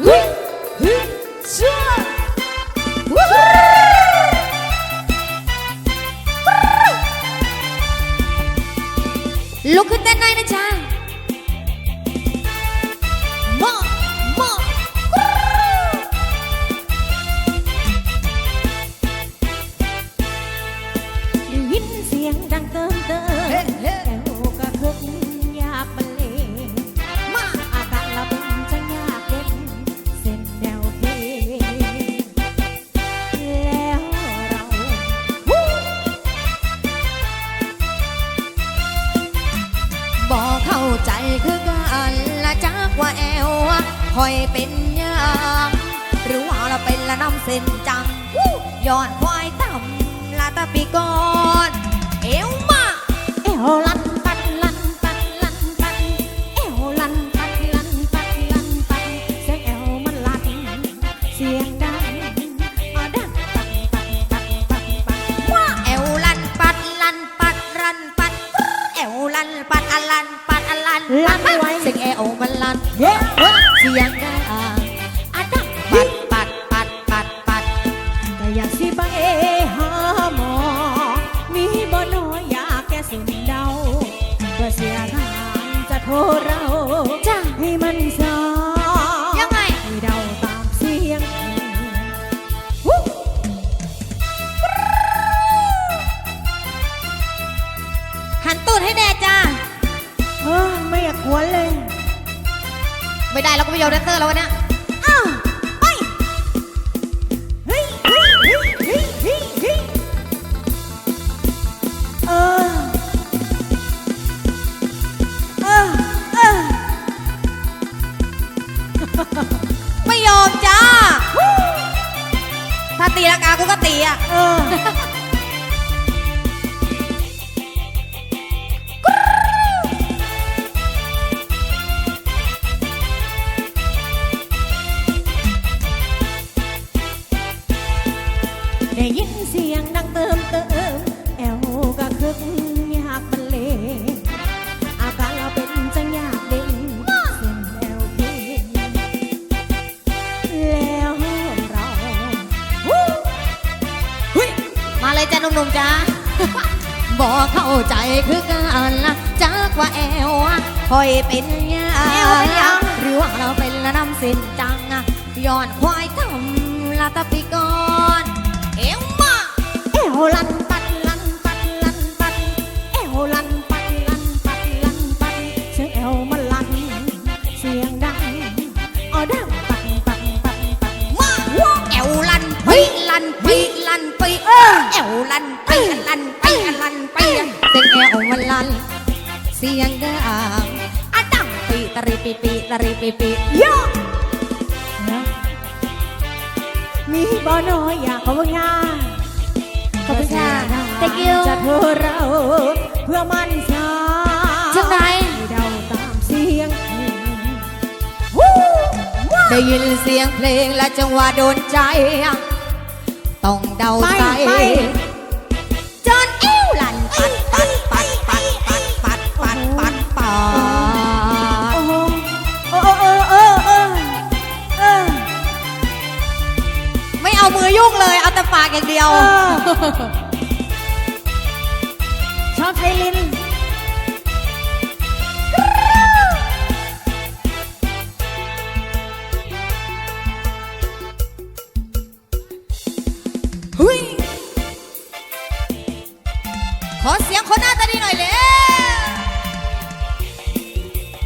Woo! คอยเป็นยังหรือว่าเราเป็นละน้ำเส้นจังย้อนควายต่ำลาตะปีกอนเอวมาเอวลันปัด ไม่ได้เราก็ไม่ยอมแดนเซอร์แล้ววันเนี้ยอ้าวไปเฮ้ยเฮ้ยเฮ้ยเฮ้ยเฮ้ยเฮ้ยเออเออเออไม่ยอมจ้า ถ้าตีลังกากูก็ตีอะ เออ ได้ยินเสียงดังเติมเติม แอวก็คึกอยากบรรเลงอาการเราเป็นจังอยากเด้งเส้นแอวเพลงแล้วเราวู้มาเลยจ้าหนุ่มๆจ้าบอกเข้าใจคือกันละจักว่าแอวคอยเป็นยังแอวเป็นหรือว่าเราเป็นละน้ำส้นจังย้อนควายทำละตะปีก่อน แอวลันปัดลันปัดลันปัดแอวลันปัดลันปัดลันปัดเสียงแอวมันลันเสียงดังเอาดังปัดปัดปัดปัดมาแอวลันไปลันไปลันไปเออแอวลันไปีลันไปีลันไปเสียงแอวมันลันเสียงดังอะดังปีตะริปีปีตะริปีปีโยกนะมีบ่น้อยอยากขอบคุณค่ะข อบคุณค่ะ thank you จะเธอเราเพื่อมันสาจังไหนให้เดาตามเสียงเพลงได้ยินเสียงเพลงและจังหวะโดนใจ ต้องเดาไปใจไปจ อากอย่างเดียว เออ ชอบไทยลินเฮ้ยขอเสียงคนหน้าตาดีหน่อยเลย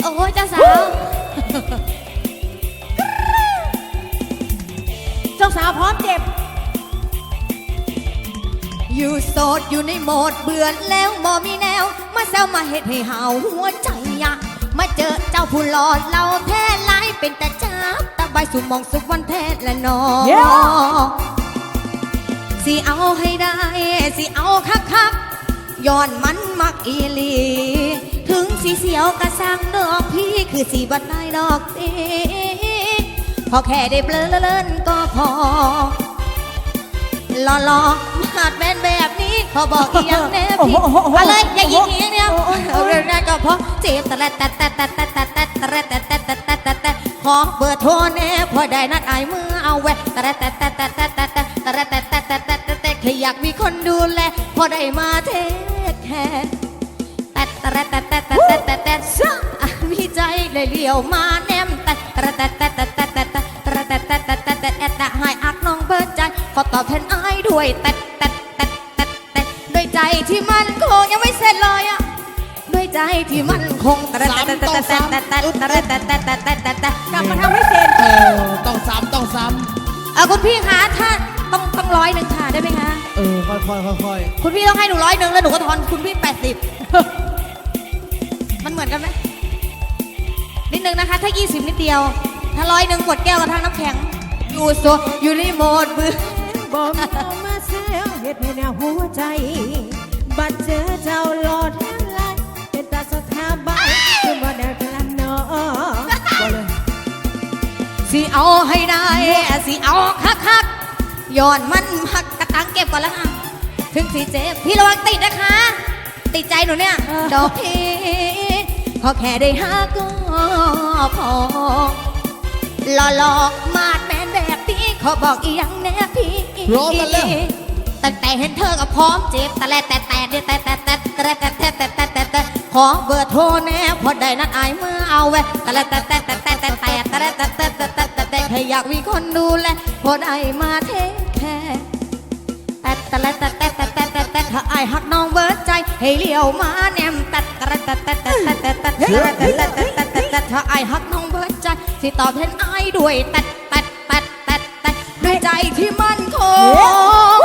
โอ้ยเจ้าสาว เจ้าสาวพร้อมเจ็บ อยู่โสดอยู่ในโหมดเบื่อแล้วบ่มีแนว มาแซวมาเฮ็ดให้หาวหัวใจอะมาเจอเจ้าผู้หลอดเราแท้หลายเป็นแต่จับตะใบสุมองสุกวันแท้และนอเย้สิเอาให้ได้ สิเอาคักคักๆย้อนมันมักอีหลี ถึงสีเสียวกระสังดอกพี่คือสีบัดได้ดอกตีพอแค่ได้เบลอเล่นก็พอ หล่อหล่อๆ มาดแมนแบบนี้ขอบอกอีกอย่างแน่โอ้โหพี่โอ้โหโอ้โหมาเลยอย่ายิงอีกอย่างเดียวโอ้โหโอ้โหเอาเรื่องแรกก็พอเจ็บแต่แต่แต่แต่แต่แต่แต่แต่แต่แต่แต่แต่แต่ขออเบอร์โทรแน่พอได้นัดไอายเมื่อเอาแวะแต่แต่แต่แต่แต่แต่แต่แต่แต่แต่แต่แต่แต่แต่แค่อยากมีคนดูแลพอได้มาเทคแคร์แต่แต่แต่แต่แต่แต่แต่แต่อะมีใจเลยเลี้ยวมาแนมแต่แต่แต่แต่แต่แต่แต่แต่แต่แต่แต่แต่แต่แต่แต่ให้อักน้องเบิดใจขอตอบแทนไอายด้วยแต่แต่แต่แต่แต่ด้วย ใจที่มันคงยังไม่เสร็จเลยอะด้วยใจที่มันคงแต่แต่แต่แต่แต่แต่แต่แต่แต่แต่แต่แต่แต่แต่กลับมาทำให้เสร็จเออต้องซ้ำต้องซ้เออคุณพี่คะถ้าต้องต้องร้อยหนึ่งค่ะได้ไหมคะำเออค่อยๆค่อยคุณพี่ต้องให้หนูร้อยหนึ่งแล้วหนูก็ทอนคุณพี่แปดสิบมันเหมือนกันไหมนิดนึงนะคะ ถ้า20นิดเดียว ถ้าร้อยหนึ่งขวดแก้วกับทางน้ำแข็งอยู่โซอยู่รีโมทมือบอกมาเสียเหตุให้แนวหัวใจ ดเจอเจ้าหลอดทั้งหลายเป็นตาสถาบันคือว่าแดกลันเนาะๆก็เลยสิเอาให้ได้สิเอาคักคักย้อนมันหักกระตังเก็บก่อนแล้วค่ะถึงสิเจ็บพี่ระวังติดนะคะ ติดใจหนูเนี่ยดอกพี่ขอแค่ได้หักก็พอหลอกมาดแมนแบบพี่ขอบอกอีกอย่างแน่พี่ร้องกันเลย ตั้งแต่เห็นเธอก็พร้อมเจ็บแต่แลแต่แต่แต่แต่แต่แต่แต่แต่แต่แต่แต่แต่ขอเบอร์โทรแน่พอได้นัดอายเมื่อเอาไว้แต่ลแต่แต่แต่แต่แต่แต่แต่แต่แต่แต่แต่แต่แต่แค่อยากมีคนดูแลพอได้มาเทคแคร์แต่แต่ลแต่แต่แต่แต่แต่แต่ถ้าอายหักน้องเบิร์ดใจให้เลี้ยวมาแนมแต่แต่แต่แต่แต่แต่แต่แต่แต่แต่แต่แต่แต่แต่แต่ถ้าอายหักน้องเบิร์ดใจสิตอบแทนอายด้วยแต่แต่แต่แต่แต่ด้วยใจที่มั่นคง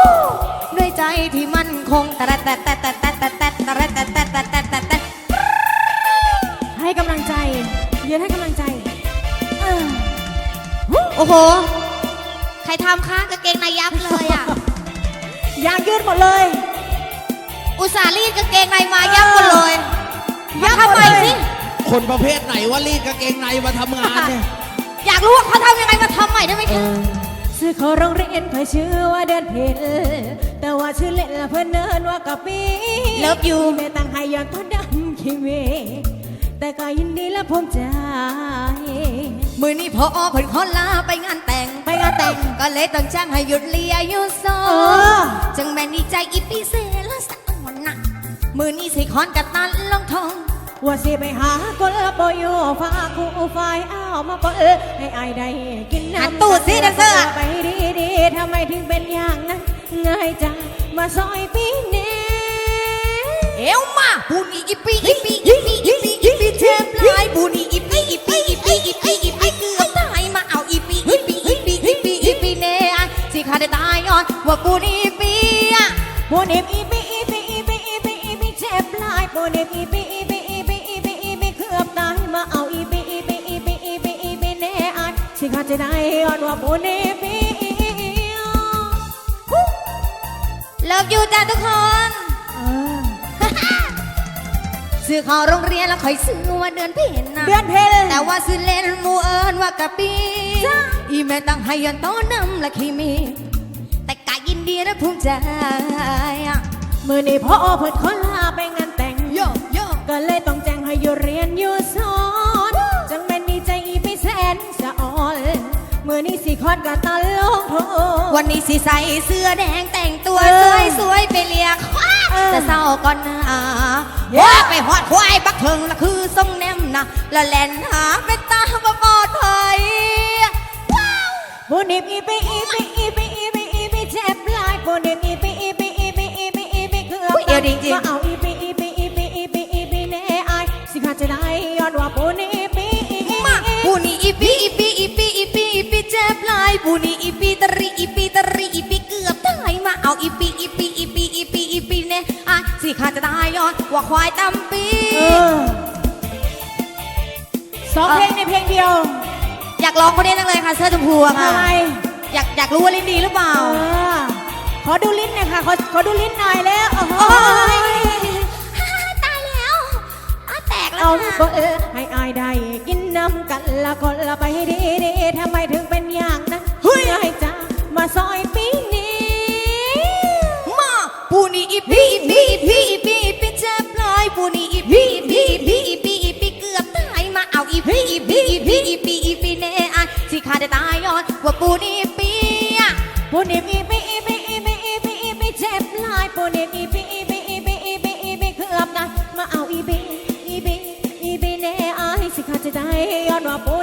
ที่มั่นคงแต่แต่แต่แต่แต่แต่แต่แต่แต่แต่แต่แต่แต่แต่ให้กำลังใจยืนให้กำลังใจโอ้โห ใครทำคะกางเกงในยับเลยอะยางยืดหมดเลย อุตส่าห์รีดกางเกงในมายับหมดเลยยับบหมดทำไมสิคนประเภทไหนว่ารีดกางเกงในมาทำงานเนี่ยอยากรู้ว่าเขาทำยังไงมาทำใหม่ได้ไหมคะอชื่อเขาโรงเรียนเคยชื่อว่าเดินเพล แต่ว่าชื่อเล่นละเพื่อนเนินว่ากะปีเลิฟยูแม่ตั้งให้ย้อนทอดดำคิเวแต่ก็ยินดีและภูมิใจ มือนี้พอเพิ่นขอลาไปงานแต่งไปงานแต่งก็เลยต้องจ้างให้หยุดเลียอยู่สอเออจังแม่นดีใจอีปีเซละสะอ่อนนะมือนี้สิคอนกับตันลองทองว่าสิไปหาคนละปอยฟ้าคู่ฝ่ายอ้าวมาเปิดให้อายได้กินหันน้ำตูดสิแดนเซอร์อะไปดีดีๆทำไมถึงเป็นอย่างนั้น ง่ายจังมาซอยปีเน่เอวมาบูนี่อีปีอีปีอีปีอีปีอีปีเทมลายบูนี่อีปีอีปีอีปีอีปีอีปีเกือบตายมาเอาอีปีอีปีอีปีอีปีอีปีเน่สิขาได้ตายย้อนว่าบูนี่อีปีอะโบเนบอีปีอีปีอีปีอีปีอีปีเจ็บหลายโบเนบอีปีอีปีอีปีอีปีอีปีเกือบตายมาเอาอีปีอีปีอีปีอีปีอีปีเน่อายสิขาจะได้ย้อนว่าโบเนบ เลิฟยูจ้าทุกคนเออซื้อเข้าโรงเรียนแล้วคอยซื้อว่าเดือนเพ็ญนะเดือนเพลแต่ว่าซื้อเล่นหมูเอิญว่ากะปีอีแม่ตั้งให้ยันต้อนำละคีมี แต่กะยินดีและภูมิใจอะมือนี่พ่อเพิ่นขอลาไปงานแต่งโยโยก็เลยต้องแจ้งให้อยู่เรียนอยู่สอน มือนี้สิคอดกะตาลงโทวันนี้สิใส่เสื้อแดงแต่งตัวเอสอวยสวยๆไปเรียกเออจะเศร้าก่อนนะเย้ว่าไปหอดควายบักเทิงละคือทรงแนมนะและแล่นหาไปตาบ่ปลอดภัยโบเนบอีปีอีปีอีปีอีปีอีปีเจ็บหลายโบเนบอีปีอีปีอีปีอีปีอีปีเกือบอุ๊ยเดี๋ยวจริงๆมาเอาอีายปูนี่อีปีตะรีอีปีตะรีอีปีเกือบตายมาเอาอีปีอีปีอีปีอีปีอีปีเนี่ยอะสิขาดจะตายย้อนว่าควายตำปีเออสองเพลงในเพลงเดียว อยากร้องคนนี้จังเลยค่ะเสื้อชมพูอะค่ะทำไมอยากอยากรู้ว่าลิ้นดีหรือเปล่า เออขอดูลิ้นหน่อยค่ะขอขอดูลิ้นหน่อยแล้วโอ้โหโอ้ยตายแล้วอ้าแตกแล้เอาวค่ะก็เออให้อายได้ กินน้ำกันละคนละไปให้ดีดีๆทำไมถึงเป็นอย่างนั้นเฮ้ ยให้จ้ามาซอยปีนี้มาปูนี่อีปีอีปีอีปีอีปีอีปีเจ็บหลายปูนี่อีปีอีปีอีปีอีปีอีปีเกือบตายมาเอาอีปีอีปีอีปีอีปีอีปีเน่ว่าปูนี่ปียปูนิบอีปีอีปีอีปีอีปีอีปีเจ็บหลายปูนิบอีปีอีปีอีปีอีปีอีปีเกือบนะมาเอาอีปีอีปีอีปีแน่อายสิขาดใจได้ย้อนว่าปู